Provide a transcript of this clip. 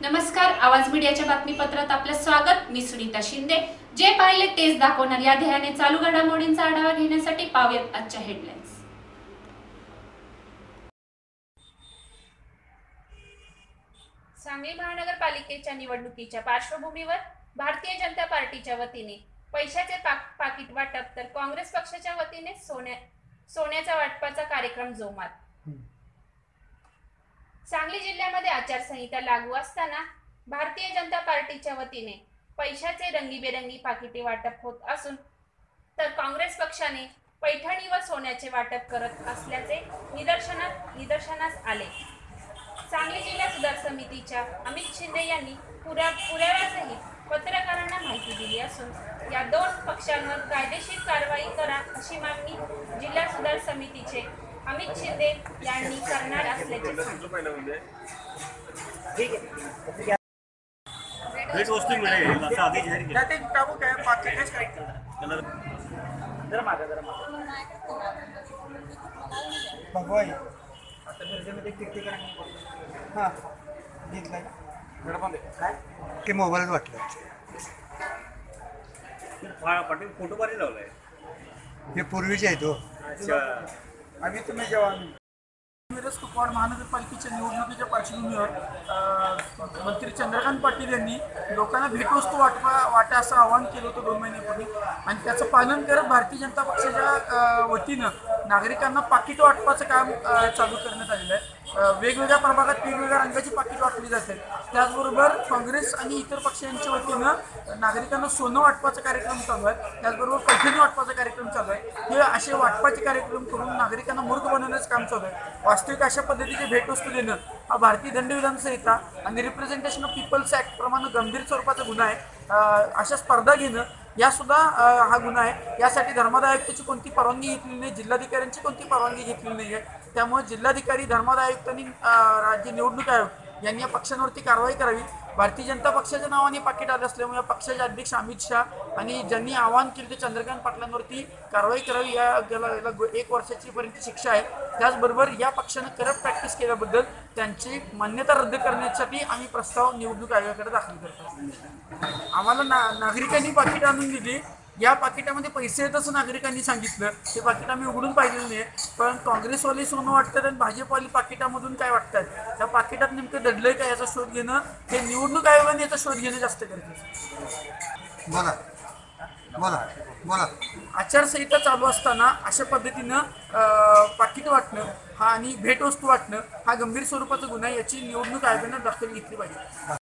नमस्कार आवाज मीडियाच्या बातमीपत्रात आपलं स्वागत. मी सुनीता शिंदे. जे पाहिले तेच दाखवणार या ध्येयाने चालू घडामोडींचा आढावा घेण्यासाठी पाहूयात आजच्या हेडलाईन्स सांगली महानगरपालिकेच्या निवडणुकीच्या पार्श्वभूमीवर भारतीय जनता पार्टीच्या वतीने पैशाचे पाक- पाकिट वाटप तर काँग्रेस पक्षाच्या वतीने सोन्या सोन्याच्या वाटपाचा कार्यक्रम जोमात. सांगली जिल्ह्यामध्ये आचारसंहिता लागू असताना भारतीय जनता पार्टीच्या वतीने पैशाचे रंगीबेरंगी पाकिटे वाटप होत असून तर काँग्रेस पक्षाने पैठणी व सोन्याचे वाटप करत असल्याचे निदर्शनात निदर्शनास आले. सांगली जिल्हा सुधार समितीच्या अमित शिंदे यांनी पुरा पुराव्यासहित पत्रकारांना माहिती दिली असून या दोन पक्षांवर कायदेशीर कारवाई करा अशी मागणी जिल्हा सुधार समितीचे अमित शिंदे यांनी करणार असल्याचे सांगितले भेट वस्तू मिळेल. असं आधी जाहीर केलं. त्यात एक टाकू काय? काय जरा मागा जरा मागा. भगवाई आता मिरजेमध्ये हां. काय? ते मोबाईल वाटलं. पाटील फोटो बारी लावलाय. हे पूर्वीचे आहेत हो. अच्छा. आम्ही तुम्ही जेव्हा मिरज कुपवाड महानगरपालिकेच्या निवडणुकीच्या पार्श्वभूमीवर मंत्री चंद्रकांत पाटील यांनी लोकांना भेटवस्तू वाटपा वाटा असं आवाहन केलं होतं दोन महिन्यापूर्वी. आणि त्याचं पालन करत भारतीय जनता पक्षाच्या वतीनं नागरिकांना पाकिट वाटपाचं काम चालू करण्यात आलेलं आहे. वेगवेगळ्या प्रभागात वेगवेगळ्या रंगाची पाकिट वाटली जाते. त्याचबरोबर काँग्रेस आणि इतर पक्षांच्या वतीनं नागरिकांना सोनं वाटपाचा कार्यक्रम चालू आहे. त्याचबरोबर पैठणी वाटपाचा कार्यक्रम चालू आहे. हे असे वाटपाचे कार्यक्रम करून नागरिकांना मूर्ख बनवण्याचं काम चालू आहे. वास्तविक अशा पद्धतीचे भेटवस्तू देणं हा भारतीय दंडविधान संहिता आणि रिप्रेझेंटेशन ऑफ पीपल्स ॲक्ट प्रमाणे गंभीर स्वरूपाचा गुन्हा आहे. अशा स्पर्धा घेणं यासुद्धा हा गुन्हा आहे. यासाठी धर्मादाय आयुक्ताची कोणती परवानगी घेतलेली नाही जिल्हाधिकाऱ्यांची कोणती परवानगी घेतलेली नाही आहे त्यामुळे जिल्हाधिकारी धर्मादाय आयुक्तांनी राज्य निवडणूक आयोग यांनी या पक्षांवरती कारवाई करावी. भारतीय जनता पक्षाच्या नावाने पाकिट आलं असल्यामुळे या पक्षाचे अध्यक्ष अमित शहा आणि ज्यांनी आवाहन केले ते चंद्रकांत पाटलांवरती कारवाई करावी या याला एक वर्षाची पर्यंत शिक्षा आहे. त्याचबरोबर या पक्षानं करप्ट प्रॅक्टिस केल्याबद्दल त्यांची मान्यता रद्द करण्यासाठी आम्ही प्रस्ताव निवडणूक आयोगाकडे दाखल करतो आम्हाला ना नागरिकांनी पाकिट आणून दिली. या पाकिटामध्ये पैसे आहेत असं नागरिकांनी सांगितलं. ते पाकिट आम्ही उघडून पाहिलेलं नाही. पण काँग्रेसवाले सोनं वाटतात आणि भाजपवाली पाकिटामधून काय वाटतात त्या पाकिटात नेमकं दडलंय का याचा शोध घेणं? हे निवडणूक आयोगाने याचा शोध घेणं जास्त गरजेचं बोला. बोला. बोला. आचारसंहिता चालू असताना अशा पद्धतीनं पाकिट वाटणं हा आणि भेटवस्तू वाटणं हा गंभीर स्वरूपाचा गुन्हा. याची निवडणूक आयोगाने दखल घेतली पाहिजे.